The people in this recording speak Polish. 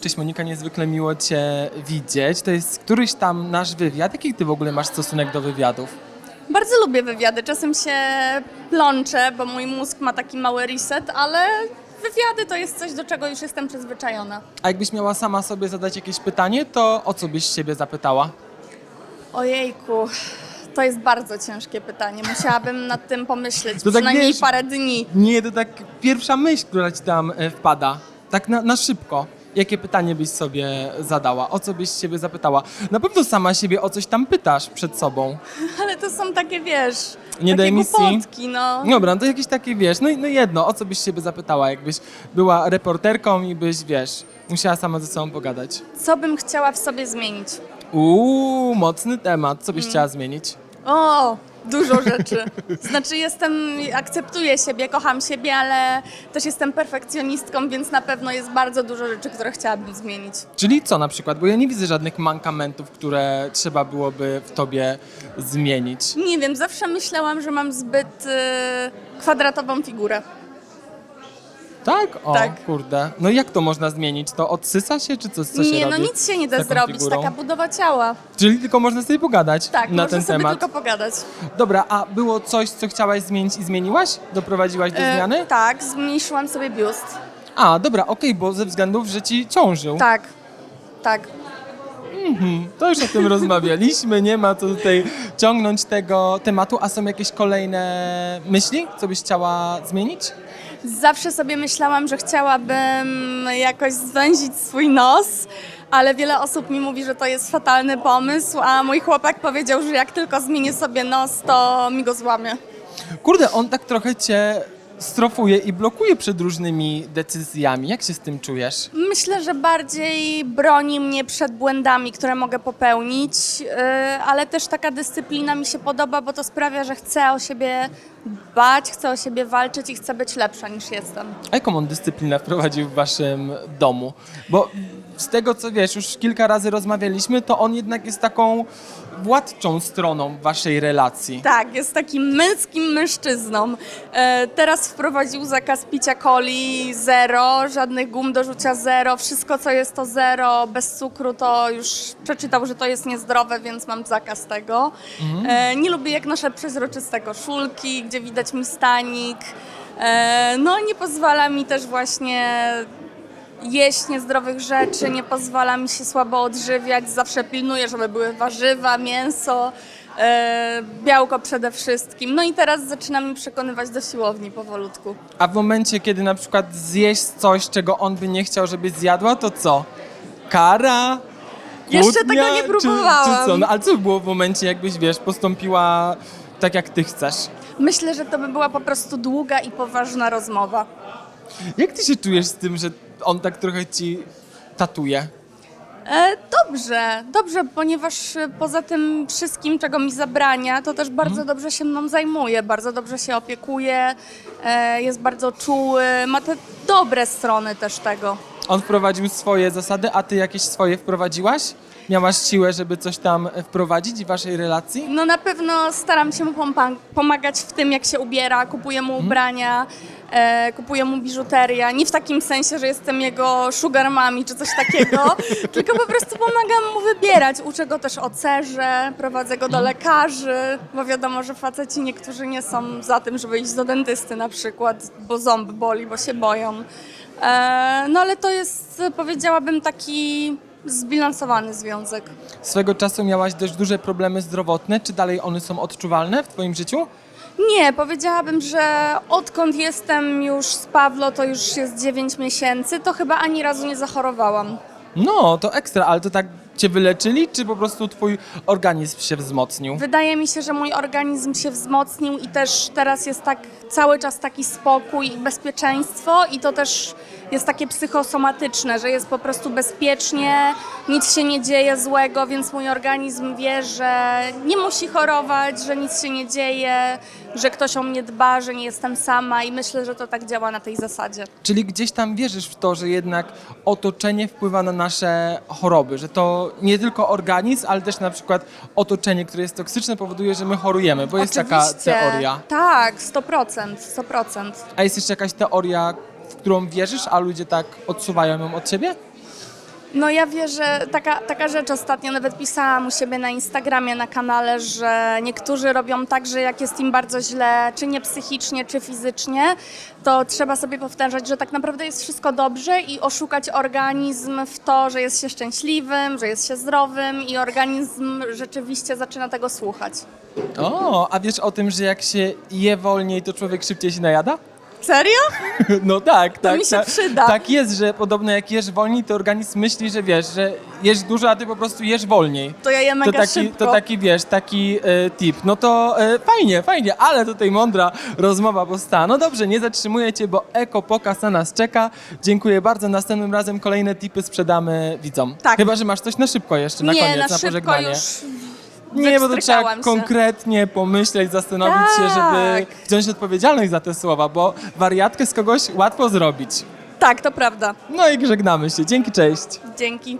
Cześć Monika, niezwykle miło Cię widzieć. To jest któryś tam nasz wywiad. Jaki Ty w ogóle masz stosunek do wywiadów? Bardzo lubię wywiady. Czasem się plączę, bo mój mózg ma taki mały reset, ale wywiady to jest coś, do czego już jestem przyzwyczajona. A jakbyś miała sama sobie zadać jakieś pytanie, to o co byś siebie zapytała? Ojejku, to jest bardzo ciężkie pytanie. Musiałabym nad tym pomyśleć To tak przynajmniej wiesz- parę dni. Nie, to tak pierwsza myśl, która Ci tam e, wpada. Tak na, na szybko. Jakie pytanie byś sobie zadała? O co byś siebie zapytała? Na pewno sama siebie o coś tam pytasz przed sobą. Ale to są takie, wiesz, Nie takie daj misji. głupotki, no. Dobra, no to jakieś takie, wiesz, no, i- no jedno, o co byś siebie zapytała, jakbyś była reporterką i byś, wiesz, musiała sama ze sobą pogadać. Co bym chciała w sobie zmienić? Uuu, mocny temat. Co byś chciała zmienić? O, dużo rzeczy. Znaczy jestem, akceptuję siebie, kocham siebie, ale też jestem perfekcjonistką, więc na pewno jest bardzo dużo rzeczy, które chciałabym zmienić. Czyli co na przykład? Bo ja nie widzę żadnych mankamentów, które trzeba byłoby w tobie zmienić. Nie wiem, zawsze myślałam, że mam zbyt y, kwadratową figurę. Tak? O, Tak. kurde. No jak to można zmienić? To odsysa się, czy co, co się nie, robi? no nic się nie z da taką zrobić, figurą? taka budowa ciała. Czyli tylko można sobie pogadać Tak, na można ten sobie temat. tylko pogadać. Dobra, a było coś, co chciałaś zmienić i zmieniłaś? Doprowadziłaś do E, zmiany? tak, zmniejszyłam sobie biust. A, dobra, okej, bo ze względów, że ci ciążył. Tak, tak. Mhm, to już o tym rozmawialiśmy, nie ma co tutaj ciągnąć tego tematu. A są jakieś kolejne myśli, co byś chciała zmienić? Zawsze sobie myślałam, że chciałabym jakoś zwęzić swój nos, ale wiele osób mi mówi, że to jest fatalny pomysł, a mój chłopak powiedział, że jak tylko zmienię sobie nos, to mi go złamie. Kurde, on tak trochę cię strofuje i blokuje przed różnymi decyzjami. Jak się z tym czujesz? Myślę, że bardziej broni mnie przed błędami, które mogę popełnić, yy, ale też taka dyscyplina mi się podoba, bo to sprawia, że chcę o siebie dbać, chcę o siebie walczyć i chcę być lepsza niż jestem. A jaką on dyscyplinę wprowadził w waszym domu? Bo z tego, co wiesz, już kilka razy rozmawialiśmy, to on jednak jest taką władczą stroną waszej relacji. Tak, jest takim męskim mężczyzną. E, teraz wprowadził zakaz picia coli zero, żadnych gum do rzucia zero, wszystko co jest to zero, bez cukru to już przeczytał, że to jest niezdrowe, więc mam zakaz tego. E, nie lubię jak noszę przezroczyste koszulki, gdzie widać mi stanik. E, no nie pozwala mi też właśnie jeść niezdrowych rzeczy, nie pozwala mi się słabo odżywiać, zawsze pilnuję, żeby były warzywa, mięso, e, białko przede wszystkim. No i teraz zaczyna mi przekonywać do siłowni powolutku. A w momencie, kiedy na przykład zjeść coś, czego on by nie chciał, żeby zjadła, to co? Kara? Jeszcze Kłótnia? tego nie Czy, próbowałam. czy co? No, ale co by było w momencie, jakbyś, wiesz, postąpiła tak, jak ty chcesz? Myślę, że to by była po prostu długa i poważna rozmowa. Jak ty się czujesz z tym, że on tak trochę ci tatuje? E, dobrze, dobrze, ponieważ e, poza tym wszystkim, czego mi zabrania, to też bardzo dobrze się mną zajmuje, bardzo dobrze się opiekuje, e, jest bardzo czuły, ma te dobre strony też tego. On wprowadził swoje zasady, a ty jakieś swoje wprowadziłaś? Miałaś siłę, żeby coś tam wprowadzić w waszej relacji? No na pewno staram się mu pompa- pomagać w tym, jak się ubiera, kupuję mu ubrania, e, kupuję mu biżuterię. Nie w takim sensie, że jestem jego sugar mami czy coś takiego, tylko po prostu pomagam mu wybierać. Uczę go też o cerze, prowadzę go do lekarzy, bo wiadomo, że faceci niektórzy nie są za tym, żeby iść do dentysty na przykład, bo ząb boli, bo się boją. E, no ale to jest, powiedziałabym, taki zbilansowany związek. Swego czasu miałaś dość duże problemy zdrowotne. Czy dalej one są odczuwalne w twoim życiu? Nie, powiedziałabym, że odkąd jestem już z Pawlo, to już jest 9 miesięcy, to chyba ani razu nie zachorowałam. No, to ekstra, ale to tak cię wyleczyli, czy po prostu twój organizm się wzmocnił? Wydaje mi się, że mój organizm się wzmocnił i też teraz jest tak cały czas taki spokój i bezpieczeństwo i to też jest takie psychosomatyczne, że jest po prostu bezpiecznie, nic się nie dzieje złego, więc mój organizm wie, że nie musi chorować, że nic się nie dzieje, że ktoś o mnie dba, że nie jestem sama i myślę, że to tak działa na tej zasadzie. Czyli gdzieś tam wierzysz w to, że jednak otoczenie wpływa na nasze choroby, że to nie tylko organizm, ale też na przykład otoczenie, które jest toksyczne, powoduje, że my chorujemy, bo jest taka Oczywiście. teoria. Tak, 100%, 100%. A jest jeszcze jakaś teoria, w którą wierzysz, a ludzie tak odsuwają ją od siebie? No ja wierzę, taka, taka rzecz ostatnio nawet pisałam u siebie na Instagramie, na kanale, że niektórzy robią tak, że jak jest im bardzo źle, czy nie psychicznie, czy fizycznie, to trzeba sobie powtarzać, że tak naprawdę jest wszystko dobrze i oszukać organizm w to, że jest się szczęśliwym, że jest się zdrowym i organizm rzeczywiście zaczyna tego słuchać. O, a wiesz o tym, że jak się je wolniej, to człowiek szybciej się najada? Serio? No tak, tak. mi się tak, przyda. Tak jest, że podobno jak jesz wolniej, to organizm myśli, że wiesz, że jesz dużo, a ty po prostu jesz wolniej. To ja je To mega taki, szybko. to taki, wiesz, taki e, tip. No to e, fajnie, fajnie, ale tutaj mądra rozmowa powstała. No dobrze, nie zatrzymuję cię, bo Eko Pokaz na nas czeka. Dziękuję bardzo. Następnym razem kolejne tipy sprzedamy widzom. Tak. Chyba, że masz coś na szybko jeszcze, na nie, koniec, na na, szybko pożegnanie. już Nie, bo to trzeba się. konkretnie pomyśleć, zastanowić się, żeby Tak. wziąć odpowiedzialność za te słowa, bo wariatkę z kogoś łatwo zrobić. Tak, to prawda. No i żegnamy się. Dzięki, cześć. Dzięki.